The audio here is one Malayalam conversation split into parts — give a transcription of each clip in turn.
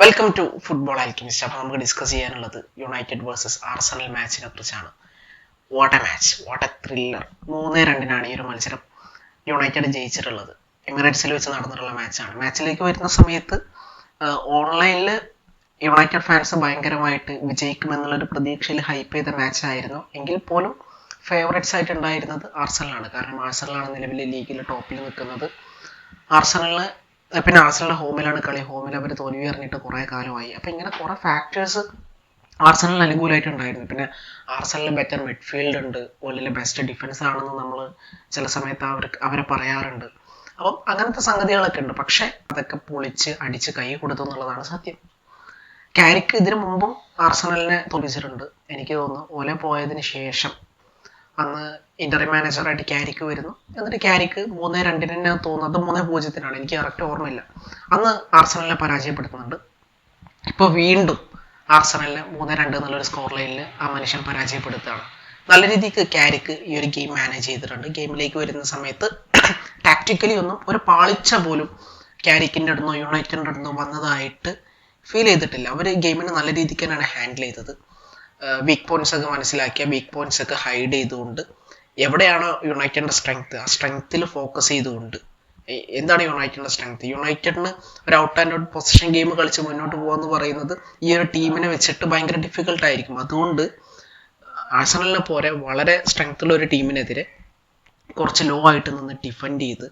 വെൽക്കം ടു ഫുട്ബോൾ ആൽക്കിമിസ്റ്റ് അപ്പോൾ നമുക്ക് ഡിസ്കസ് ചെയ്യാനുള്ളത് യുണൈറ്റഡ് വേഴ്സസ് ആർസണൽ മാച്ചിനെ കുറിച്ചാണ്. What a match what a thriller മൂന്ന് രണ്ടിനാണ് ഈ ഒരു മത്സരം യുണൈറ്റഡ് ജയിച്ചിട്ടുള്ളത്. എമിറേറ്റ്സിൽ വെച്ച് നടന്നിട്ടുള്ള മാച്ചാണ് മാച്ചിലേക്ക് വരുന്ന സമയത്ത് ഓൺലൈനിൽ യുണൈറ്റഡ് ഫാൻസ് ഭയങ്കരമായിട്ട് വിജയിക്കുമെന്നുള്ളൊരു പ്രതീക്ഷയിൽ ഹൈപ്പ് ചെയ്ത മാച്ചായിരുന്നു എങ്കിൽ പോലും ഫേവറേറ്റ്സ് ആയിട്ട് ഉണ്ടായിരുന്നത് ആർസണലാണ് കാരണം ആർസണലാണ് നിലവിലെ ലീഗിൽ ടോപ്പിൽ നിൽക്കുന്നത്. ആർസണലിന് പിന്നെ ആർസണലിന്റെ ഹോമിലാണ് കളി. ഹോമിൽ അവർ തോൽവി അറിഞ്ഞിട്ട് കുറേ കാലമായി. അപ്പം ഇങ്ങനെ കുറേ ഫാക്ടേഴ്സ് ആർസണലിന് അനുകൂലമായിട്ടുണ്ടായിരുന്നു. പിന്നെ ആർസണലിന് ബെറ്റർ മിഡ്ഫീൽഡ് ഉണ്ട്. വേൾഡിലെ ബെസ്റ്റ് ഡിഫൻസ് ആണെന്ന് നമ്മൾ ചില സമയത്ത് അവർക്ക് അവരെ പറയാറുണ്ട്. അപ്പം അങ്ങനത്തെ സംഗതികളൊക്കെ ഉണ്ട്. പക്ഷെ അതൊക്കെ പൊളിച്ച് അടിച്ച് കൈ കൊടുത്തു എന്നുള്ളതാണ് സത്യം. ക്യാരിക്ക് ഇതിനു മുമ്പും ആർസണലിനെ തോൽപ്പിച്ചിട്ടുണ്ട്. എനിക്ക് തോന്നുന്നു ഓലെ പോയതിന് ശേഷം അന്ന് ഇന്റർവ്യൂ മാനേജറായിട്ട് ക്യാരിക്ക് വരുന്നു. എന്നിട്ട് ക്യാരിക്ക് മൂന്ന് രണ്ടിന് തന്നെ തോന്നുന്നത് മൂന്ന് പൂജ്യത്തിനാണ്. എനിക്ക് കറക്റ്റ് ഓർമ്മയില്ല. അന്ന് ആർസണലിനെ പരാജയപ്പെടുത്തുന്നുണ്ട്. ഇപ്പോൾ വീണ്ടും ആർസണലിനെ മൂന്ന് രണ്ട് എന്നുള്ളൊരു സ്കോർ ലൈനിൽ ആ മനുഷ്യൻ പരാജയപ്പെടുത്തുകയാണ്. നല്ല രീതിക്ക് ക്യാരിക്ക് ഈ ഒരു ഗെയിം മാനേജ് ചെയ്തിട്ടുണ്ട്. ഗെയിമിലേക്ക് വരുന്ന സമയത്ത് ടാക്ടിക്കലി ഒന്നും ഒരു പാളിച്ച പോലും ക്യാരിക്കിന്റെ അടുന്നോ യുണൈറ്റഡിന്റെ അടുന്നോ വന്നതായിട്ട് ഫീൽ ചെയ്തിട്ടില്ല. അവർ ഗെയിമിനെ നല്ല രീതിക്ക് തന്നെയാണ് ഹാൻഡിൽ ചെയ്തത്. വീക്ക് പോയിന്റ്സ് ഒക്കെ മനസ്സിലാക്കിയ വീക്ക് പോയിന്റ്സ് ഒക്കെ ഹൈഡ് ചെയ്തുകൊണ്ട് എവിടെയാണോ യുണൈറ്റഡിന്റെ സ്ട്രെങ്ത് ആ സ്ട്രെങ്ത്തിൽ ഫോക്കസ് ചെയ്തുകൊണ്ട്. എന്താണ് യുണൈറ്റഡിന്റെ സ്ട്രെങ്ത് യുണൈറ്റഡിന് ഒരു out and out position game കളിച്ച് മുന്നോട്ട് പോകാന്ന് പറയുന്നത് ഈ ഒരു ടീമിനെ വെച്ചിട്ട് ഭയങ്കര ഡിഫിക്കൽട്ട് ആയിരിക്കും. അതുകൊണ്ട് ആഴ്സണലിനെ പോലെ വളരെ സ്ട്രെങ്ത് ഉള്ള ഒരു ടീമിനെതിരെ കുറച്ച് ലോ ആയിട്ട് നിന്ന് ഡിഫെൻഡ് ചെയ്ത്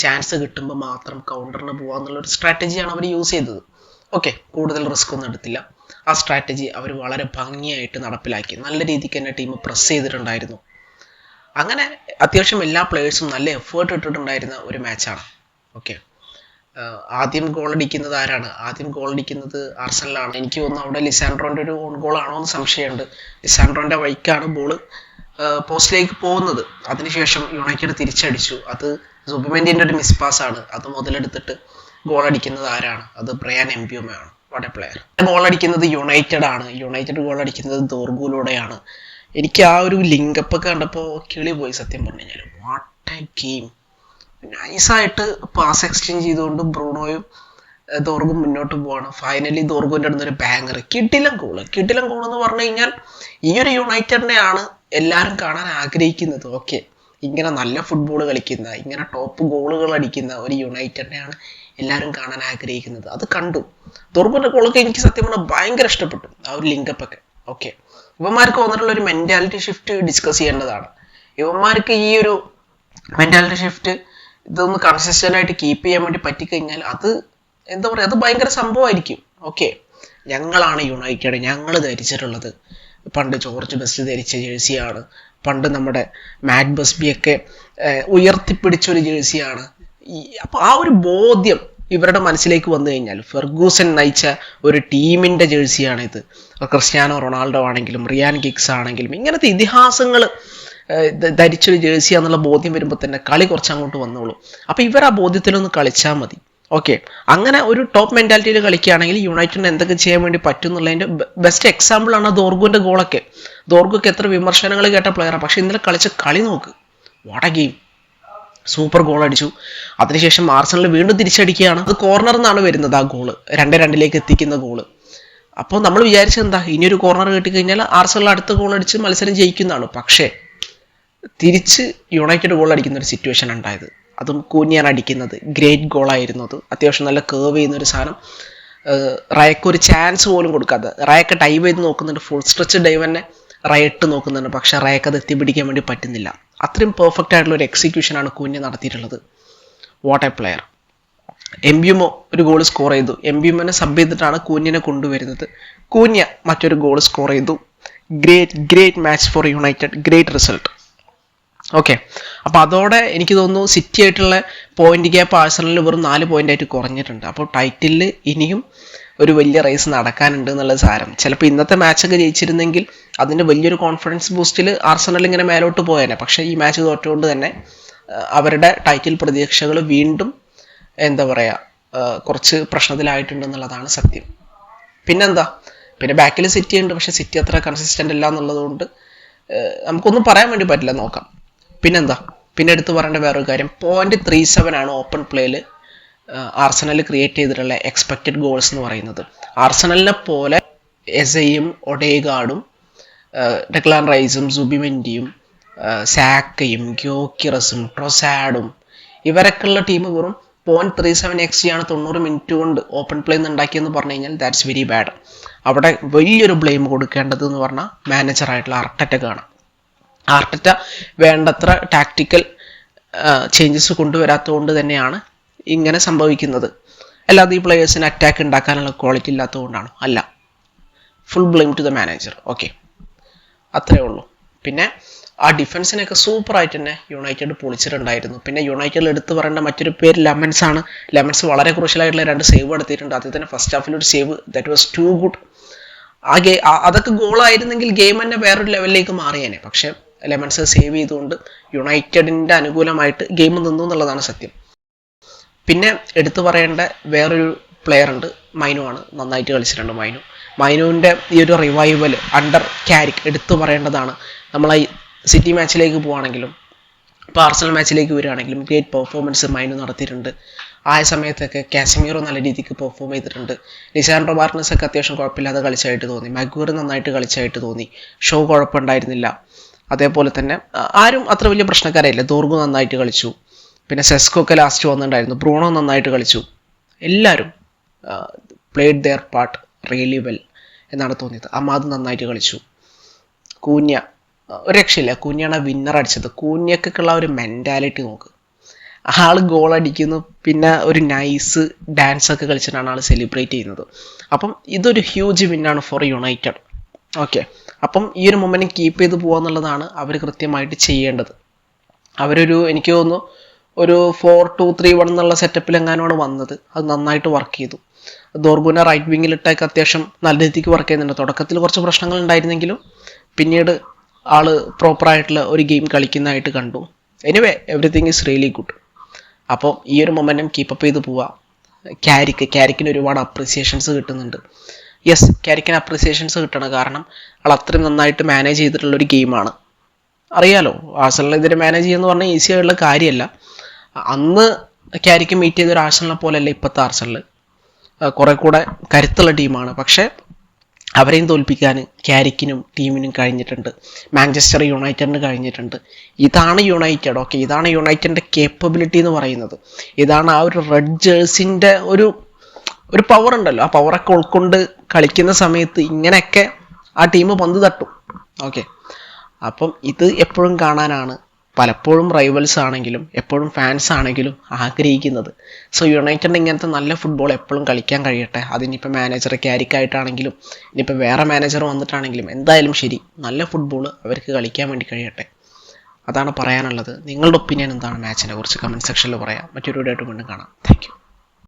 ചാൻസ് കിട്ടുമ്പോൾ മാത്രം കൗണ്ടറിന് പോകാന്നുള്ള ഒരു സ്ട്രാറ്റജിയാണ് അവർ യൂസ് ചെയ്തത്. ഓക്കെ കൂടുതൽ റിസ്ക് ഒന്നും എടുത്തില്ല. ആ സ്ട്രാറ്റജി അവർ വളരെ ഭംഗിയായിട്ട് നടപ്പിലാക്കി. നല്ല രീതിക്ക് തന്നെ ടീം പ്രസ് ചെയ്തിട്ടുണ്ടായിരുന്നു. അങ്ങനെ അത്യാവശ്യം എല്ലാ പ്ലേയേഴ്സും നല്ല എഫേർട്ട് ഇട്ടിട്ടുണ്ടായിരുന്ന ഒരു മാച്ചാണ് ഓക്കെ ആദ്യം ഗോൾ അടിക്കുന്നത് ആരാണ്? ആദ്യം ഗോൾ അടിക്കുന്നത് ആർസനലാണ്. എനിക്ക് തോന്നുന്നു അവിടെ ലിസാൻഡ്രോന്റെ ഒരു ഓൺ ഗോൾ ആണോ എന്ന് സംശയമുണ്ട്. ലിസാൻഡ്രോന്റെ വഴിക്കാണ് ബോൾ പോസ്റ്റിലേക്ക് പോകുന്നത്. അതിനുശേഷം യുണൈറ്റഡ് തിരിച്ചടിച്ചു. അത് സുബിമെന്റിന്റെ ഒരു മിസ് പാസ് ആണ്. അത് മുതലെടുത്തിട്ട് ഗോൾ അടിക്കുന്നത് ആരാണ്? അത് ബ്രയാൻ എംബ്യൂമയാണ്. വാട്ട് എ പ്ലെയർ ഗോൾ അടിക്കുന്നത് യുണൈറ്റഡ് ആണ്. യുണൈറ്റഡ് ഗോൾ അടിക്കുന്നത് ദോർഗൂലൂടെയാണ്. എനിക്ക് ആ ഒരു ലിങ്കപ്പ് ഒക്കെ കണ്ടപ്പോൾ കിളി പോയി സത്യം പറഞ്ഞു കഴിഞ്ഞാൽ വാട്ട് എ ഗെയിം നൈസായിട്ട് പാസ് എക്സ്ചേഞ്ച് ചെയ്തുകൊണ്ട് ബ്രൂണോയും ദോർഗും മുന്നോട്ട് പോവാണ്. ഫൈനലി ദോർഗുവിന്റെ അടുത്ത് ഒരു ബാങ്കർ കിട്ടിലം ഗോൾ കിട്ടിലം ഗോൾ എന്ന് പറഞ്ഞു കഴിഞ്ഞാൽ ഈ ഒരു യുണൈറ്റഡിനെയാണ് എല്ലാവരും കാണാൻ ആഗ്രഹിക്കുന്നത്. ഓക്കെ ഇങ്ങനെ നല്ല ഫുട്ബോൾ കളിക്കുന്ന ഇങ്ങനെ ടോപ്പ് ഗോളുകൾ അടിക്കുന്ന ഒരു യുണൈറ്റഡിനെയാണ് എല്ലാവരും കാണാൻ ആഗ്രഹിക്കുന്നത്. അത് കണ്ടു. ദുർബന്റെ കോളൊക്കെ എനിക്ക് സത്യം പറഞ്ഞാൽ ഭയങ്കര ഇഷ്ടപ്പെട്ടു. ആ ഒരു ലിങ്കപ്പ് ഒക്കെ. ഓക്കെ ഇവന്മാർക്ക് വന്നിട്ടുള്ള ഒരു മെന്റാലിറ്റി ഷിഫ്റ്റ് ഡിസ്കസ് ചെയ്യേണ്ടതാണ്. ഇവന്മാർക്ക് ഈ ഒരു മെന്റാലിറ്റി ഷിഫ്റ്റ് ഇതൊന്ന് കൺസിസ്റ്റന്റ് ആയിട്ട് കീപ്പ് ചെയ്യാൻ വേണ്ടി പറ്റിക്കഴിഞ്ഞാൽ അത് എന്താ പറയുക അത് ഭയങ്കര സംഭവമായിരിക്കും. ഓക്കെ ഞങ്ങളാണ് യുണൈറ്റഡ്. ഞങ്ങൾ ധരിച്ചിട്ടുള്ളത് പണ്ട് ജോർജ് ബെസ്റ്റ് ധരിച്ച ജേഴ്സിയാണ്. പണ്ട് നമ്മുടെ മാറ്റ് ബസ്ബിയൊക്കെ ഉയർത്തിപ്പിടിച്ചൊരു ജേഴ്സിയാണ്. ഈ അപ്പോൾ ആ ഒരു ബോധ്യം ഇവരുടെ മനസ്സിലേക്ക് വന്നു കഴിഞ്ഞാൽ ഫെർഗൂസൻ നയിച്ച ഒരു ടീമിന്റെ ജേഴ്സിയാണിത്. ക്രിസ്ത്യാനോ റൊണാൾഡോ ആണെങ്കിലും റിയാൻ ഗിക്സ് ആണെങ്കിലും ഇങ്ങനത്തെ ഇതിഹാസങ്ങൾ ധരിച്ചൊരു ജേഴ്സി എന്നുള്ള ബോധ്യം വരുമ്പോൾ തന്നെ കളി കുറച്ച് അങ്ങോട്ട് വന്നോളൂ. അപ്പോൾ ഇവർ ആ ബോധ്യത്തിലൊന്ന് കളിച്ചാൽ മതി. ഓക്കെ. അങ്ങനെ ഒരു ടോപ്പ് മെന്റാലിറ്റിയിൽ കളിക്കുകയാണെങ്കിൽ യുണൈറ്റഡിന് എന്തൊക്കെ ചെയ്യാൻ വേണ്ടി പറ്റും എന്നുള്ളതിന്റെ ബെസ്റ്റ് എക്സാമ്പിളാണ് ആണ് ദോർഗുവിന്റെ ഗോളൊക്കെ. ദോർഗുക്ക് എത്ര വിമർശനങ്ങൾ കേട്ട പ്ലെയറാണ് പക്ഷേ ഇന്നലെ കളിച്ച കളി നോക്ക്. What a game. Super goal അടിച്ചു. അതിനുശേഷം ആർസണൽ വീണ്ടും തിരിച്ചടിക്കുകയാണ്. അത് കോർണർ നിന്നാണ് വരുന്നത് ആ ഗോൾ രണ്ട് രണ്ടിലേക്ക് എത്തിക്കുന്ന ഗോൾ അപ്പോൾ നമ്മൾ വിചാരിച്ചെന്താ ഇനിയൊരു കോർണർ കിട്ടിക്കഴിഞ്ഞാൽ ആർസണൽ അടുത്ത ഗോൾ അടിച്ച് മത്സരം ജയിക്കുന്നതാണ്. പക്ഷേ തിരിച്ച് യുണൈറ്റഡ് ഗോൾ അടിക്കുന്ന ഒരു സിറ്റുവേഷൻ ഉണ്ടായത്. അതും കൂനിയാണ് അടിക്കുന്നത്. ഗ്രേറ്റ് ഗോളായിരുന്നു അത്. അത്യാവശ്യം നല്ല കേർവ് ചെയ്യുന്ന ഒരു സാധനം. റയക്ക് ഒരു ചാൻസ് പോലും കൊടുക്കാതെ. റയക്ക് ഡൈവ് ചെയ്ത് നോക്കുന്നുണ്ട്. ഫുൾ സ്ട്രെച്ച് ഡൈവ് തന്നെ റയട്ട് നോക്കുന്നുണ്ട്. പക്ഷെ റയക്ക് അത് എത്തിപ്പിടിക്കാൻ വേണ്ടി പറ്റുന്നില്ല. അത്രയും പെർഫെക്റ്റ് ആയിട്ടുള്ള ഒരു എക്സിക്യൂഷനാണ് കുഞ്ഞ് നടത്തിയിട്ടുള്ളത്. വാട്ട് എ പ്ലെയർ എംബ്യുമോ ഒരു ഗോൾ സ്കോർ ചെയ്തു. എംബ്യുമോനെ സബ് ചെയ്തിട്ടാണ് കൂഞ്ഞിനെ കൊണ്ടുവരുന്നത്. കൂഞ്ഞ മറ്റൊരു ഗോൾ സ്കോർ ചെയ്തു. Great great match for United great result okay അപ്പോൾ അതോടെ എനിക്ക് തോന്നുന്നു സിറ്റി ആയിട്ടുള്ള പോയിന്റ് ഗ്യാപ്പ് ആഴ്സണലിൽ വെറും നാല് പോയിന്റ് ആയിട്ട് കുറഞ്ഞിട്ടുണ്ട്. അപ്പോൾ ടൈറ്റിലിൽ ഇനിയും ഒരു വലിയ റേസ് നടക്കാനുണ്ട് എന്നുള്ളത് സാരം. ചിലപ്പോൾ ഇന്നത്തെ മാച്ചൊക്കെ ജയിച്ചിരുന്നെങ്കിൽ അതിന്റെ വലിയൊരു കോൺഫിഡൻസ് ബൂസ്റ്റിൽ ആർസണൽ ഇങ്ങനെ മേലോട്ട് പോയേനെ. പക്ഷേ ഈ മാച്ച് തോറ്റുകൊണ്ട് തന്നെ അവരുടെ ടൈറ്റിൽ പ്രതീക്ഷകൾ വീണ്ടും എന്താ പറയുക കുറച്ച് പ്രശ്നത്തിലായിട്ടുണ്ടെന്നുള്ളതാണ് സത്യം. പിന്നെന്താ? പിന്നെ ബാക്കിൽ സിറ്റി ഉണ്ട്. പക്ഷേ സിറ്റി അത്ര കൺസിസ്റ്റന്റ് അല്ല എന്നുള്ളതുകൊണ്ട് നമുക്കൊന്നും പറയാൻ വേണ്ടി പറ്റില്ല. നോക്കാം. പിന്നെന്താ? പിന്നെ എടുത്തു പറയേണ്ട വേറൊരു കാര്യം. പോയിന്റ് ത്രീ സെവൻ ആണ് ഓപ്പൺ പ്ലേയിൽ ആർസണൽ ക്രിയേറ്റ് ചെയ്തിട്ടുള്ള എക്സ്പെക്റ്റഡ് ഗോൾസ് എന്ന് പറയുന്നത്. ആർസനലിനെ പോലെ എസയും ഒഡേഗാർഡും ഡെക്ലാൻ റൈസും സുബിമെന്റിയും സാക്കയും ഗ്യോക്കിറസും ട്രൊസാഡും ഇവരൊക്കെയുള്ള ടീം വെറും പോയിന്റ് ത്രീ സെവൻ എക്സ് ആണ് തൊണ്ണൂറ് മിനിറ്റ് കൊണ്ട് ഓപ്പൺ പ്ലേ ഉണ്ടാക്കിയെന്ന് പറഞ്ഞു കഴിഞ്ഞാൽ ദാറ്റ്സ് വെരി ബാഡ് അവിടെ വലിയൊരു ബ്ലെയിം കൊടുക്കേണ്ടത് എന്ന് പറഞ്ഞാൽ മാനേജറായിട്ടുള്ള ആർട്ടറ്റക്കാണ് ആർട്ടറ്റ വേണ്ടത്ര ടാക്റ്റിക്കൽ ചേഞ്ചസ് കൊണ്ടുവരാത്തതുകൊണ്ട് തന്നെയാണ് ഇങ്ങനെ സംഭവിക്കുന്നത്. അല്ലാതെ ഈ പ്ലെയേഴ്സിന് അറ്റാക്ക് ഉണ്ടാക്കാനുള്ള ക്വാളിറ്റി ഇല്ലാത്തതുകൊണ്ടാണ്? അല്ല. Full blame to the manager okay അത്രേ ഉള്ളൂ. പിന്നെ ആ ഡിഫൻസിനൊക്കെ സൂപ്പറായിട്ട് തന്നെ യുണൈറ്റഡ് പൊളിച്ചിട്ടുണ്ടായിരുന്നു. പിന്നെ യുണൈറ്റഡിൽ എടുത്തു പറയേണ്ട മറ്റൊരു പേര് ലെമൻസ് ആണ്. ലെമൻസ് വളരെ ക്രൂഷ്യലായിട്ടുള്ള രണ്ട് സേവ് എടുത്തിട്ടുണ്ട്. അതിൽ തന്നെ ഫസ്റ്റ് ഹാഫിൽ ഒരു save that was too good ആ ഗെ അതൊക്കെ ഗോളായിരുന്നെങ്കിൽ ഗെയിം തന്നെ വേറൊരു ലെവലിലേക്ക് മാറിയേനെ. പക്ഷേ ലെമൻസ് സേവ് ചെയ്തുകൊണ്ട് യുണൈറ്റഡിന്റെ അനുകൂലമായിട്ട് ഗെയിം നിന്നു എന്നുള്ളതാണ് സത്യം. പിന്നെ എടുത്തു പറയേണ്ട വേറൊരു പ്ലെയർ ഉണ്ട് മൈനു ആണ്. നന്നായിട്ട് കളിച്ചിട്ടുണ്ട് മൈനു. മൈനുവിന്റെ ഈ ഒരു റിവൈവൽ അണ്ടർ ക്യാരിക് എടുത്തു പറയേണ്ടതാണ്. നമ്മൾ ഈ സിറ്റി മാച്ചിലേക്ക് പോവുകയാണെങ്കിലും പാർസൽ മാച്ചിലേക്ക് വരികയാണെങ്കിലും ഗ്രേറ്റ് പെർഫോമൻസ് മൈനു നടത്തിയിട്ടുണ്ട്. ആയ സമയത്തൊക്കെ കാശ്മീറോ നല്ല രീതിക്ക് പെർഫോം ചെയ്തിട്ടുണ്ട്. ലിസാൻഡ്രോ മാർട്ടിനസ് ഒക്കെ അത്യാവശ്യം കുഴപ്പമില്ലാതെ കളിച്ചായിട്ട് തോന്നി. മഗ്വർ നന്നായിട്ട് കളിച്ചായിട്ട് തോന്നി. ഷോ കുഴപ്പമുണ്ടായിരുന്നില്ല. അതേപോലെ തന്നെ ആരും അത്ര വലിയ പ്രശ്നക്കാരായില്ല. ദോർഗു നന്നായിട്ട് കളിച്ചു. പിന്നെ സെസ്കോ ഒക്കെ ലാസ്റ്റ് വന്നിട്ടുണ്ടായിരുന്നു. ബ്രൂണോ നന്നായിട്ട് കളിച്ചു. എല്ലാവരും played their part really well എന്നാണ് തോന്നിയത്. അമാദ് നന്നായിട്ട് കളിച്ചു. കൂന്യ ഒരു രക്ഷയില്ല. കൂന്യാണ് വിന്നർ അടിച്ചത്. കൂന്യക്കൊക്കെയുള്ള ഒരു മെന്റാലിറ്റി നോക്ക്. ആൾ ഗോൾ അടിക്കുന്നു പിന്നെ ഒരു നൈസ് ഡാൻസ് ഒക്കെ കളിച്ചിട്ടാണ് ആൾ സെലിബ്രേറ്റ് ചെയ്യുന്നത്. അപ്പം ഇതൊരു ഹ്യൂജ് വിന്നാണ് ഫോർ യുണൈറ്റഡ് ഓക്കെ അപ്പം ഈ ഒരു മൊമെന്റ് കീപ്പ് ചെയ്ത് പോകുക എന്നുള്ളതാണ് അവർ കൃത്യമായിട്ട് ചെയ്യേണ്ടത്. അവരൊരു എനിക്ക് തോന്നുന്നു ഒരു ഫോർ ടു ത്രീ വൺ എന്നുള്ള സെറ്റപ്പിൽ എങ്ങാനുമാണ് വന്നത്. അത് നന്നായിട്ട് വർക്ക് ചെയ്തു. ദോർഗുന റൈറ്റ് വിങ്ങിലിട്ടൊക്കെ അത്യാവശ്യം നല്ല രീതിക്ക് വർക്ക് ചെയ്യുന്നുണ്ട്. തുടക്കത്തിൽ കുറച്ച് പ്രശ്നങ്ങൾ ഉണ്ടായിരുന്നെങ്കിലും പിന്നീട് ആൾ പ്രോപ്പറായിട്ടുള്ള ഒരു ഗെയിം കളിക്കുന്നതായിട്ട് കണ്ടു. Anyway everything is really good അപ്പോൾ ഈ ഒരു മൊമെന്റം കീപ്പപ്പ് ചെയ്ത് പോവാം. ക്യാരിക്ക് ക്യാരിക്കിന് ഒരുപാട് അപ്രിസിയേഷൻസ് കിട്ടുന്നുണ്ട്. യെസ് ക്യാരിക്കിന് അപ്രിസിയേഷൻസ് കിട്ടണം. കാരണം ആൾ അത്രയും നന്നായിട്ട് മാനേജ് ചെയ്തിട്ടുള്ള ഒരു ഗെയിമാണ് അറിയാലോ. ആഴ്സണലിനെതിരെ മാനേജ് ചെയ്യുന്ന പറഞ്ഞാൽ ഈസി ആയിട്ടുള്ള കാര്യമല്ല. അന്ന് ക്യാരിക്ക് മീറ്റ് ചെയ്ത ഒരു ആഴ്സണലിനെ പോലെയല്ല ഇപ്പോഴത്തെ ആഴ്സണൽ കുറെ കൂടെ കരുത്തുള്ള ടീമാണ് പക്ഷേ അവരെയും തോൽപ്പിക്കാൻ ക്യാരിക്കിനും ടീമിനും കഴിഞ്ഞിട്ടുണ്ട്. മാഞ്ചസ്റ്റർ യുണൈറ്റഡിന് കഴിഞ്ഞിട്ടുണ്ട്. ഇതാണ് യുണൈറ്റഡ് ഓക്കെ ഇതാണ് യുണൈറ്റഡിന്റെ കേപ്പബിലിറ്റി എന്ന് പറയുന്നത്. ഇതാണ് ആ ഒരു റെഡ് ജേഴ്സിന്റെ ഒരു ഒരു പവർ ഉണ്ടല്ലോ. ആ പവറൊക്കെ ഉൾക്കൊണ്ട് കളിക്കുന്ന സമയത്ത് ഇങ്ങനെയൊക്കെ ആ ടീം പന്ത് തട്ടും ഓക്കെ അപ്പം ഇത് എപ്പോഴും കാണാനാണ് പലപ്പോഴും റൈവൽസ് ആണെങ്കിലും എപ്പോഴും ഫാൻസ് ആണെങ്കിലും ആഗ്രഹിക്കുന്നത്. സോ യുണൈറ്റഡ് ഇങ്ങനത്തെ നല്ല ഫുട്ബോൾ എപ്പോഴും കളിക്കാൻ കഴിയട്ടെ. അതിനിപ്പോൾ മാനേജർ ക്യാരിക്കായിട്ടാണെങ്കിലും ഇനിയിപ്പോൾ വേറെ മാനേജർ വന്നിട്ടാണെങ്കിലും എന്തായാലും ശരി നല്ല ഫുട്ബോൾ അവർക്ക് കളിക്കാൻ വേണ്ടി കഴിയട്ടെ. അതാണ് പറയാനുള്ളത്. നിങ്ങളുടെ ഒപ്പീനിയൻ എന്താണ്? മാച്ചിനെ കുറിച്ച് കമന്റ് സെക്ഷനിൽ പറയാം. മറ്റൊരു വീഡിയോ ആയിട്ട് വീണ്ടും കാണാം. താങ്ക്